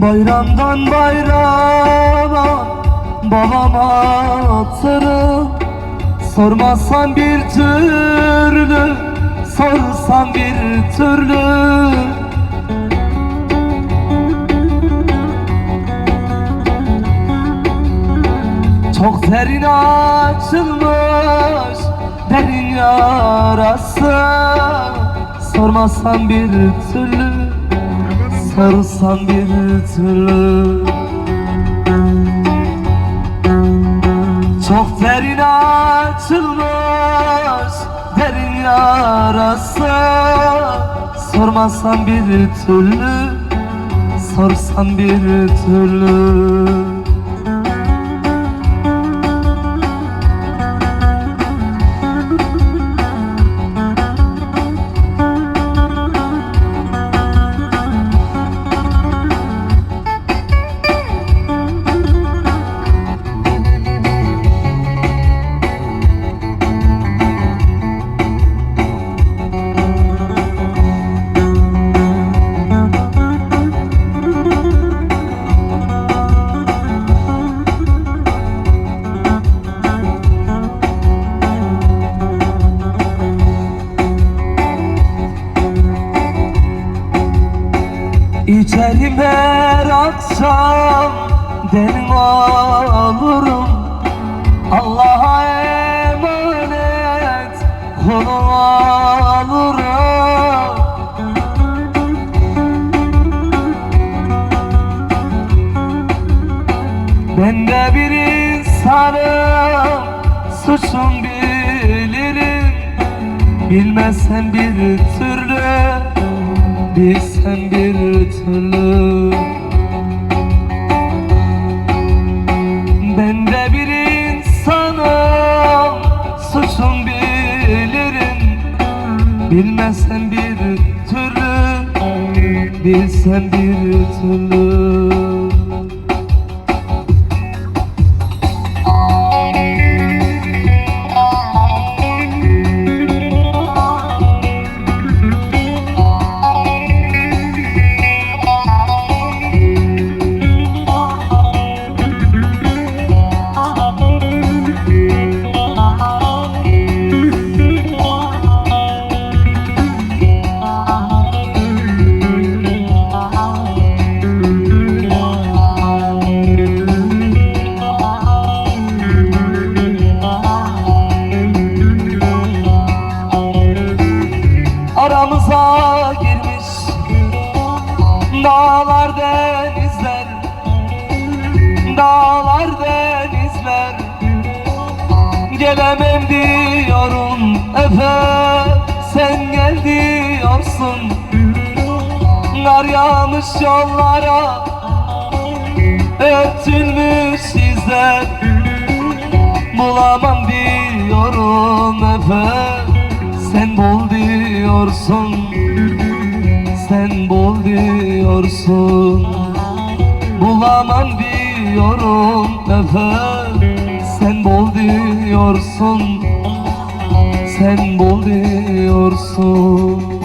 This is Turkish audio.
Bayramdan bayrama babama atarım Sormazsan bir türlü Sorsan bir türlü. Çok derin açılmış derin yarası. Sormazsan bir türlü Sorsan bir türlü. Çok derin açılmış derin yarası. Sormazsan bir türlü Sorsan bir türlü İçerim her akşam derin olurum. Allah'a emanet kulum olurum Ben de bir insanım suçum bilirim. Bilmezsen bir türlü Bilsen bir türlü. Ben de bir insanım Suçum bilirim. Bilmezsen bir türlü Bilsen bir türlü Dağlar denizler. Dağlar denizler. Gelemem diyorum Efe Sen gel diyorsun. Nar yağmış yollara Örtülmüş izler. Bulamam diyorum Efe Sen bul diyorsun diyorsun Bulamam diyorum Efe Sen bul diyorsun. Sen bul diyorsun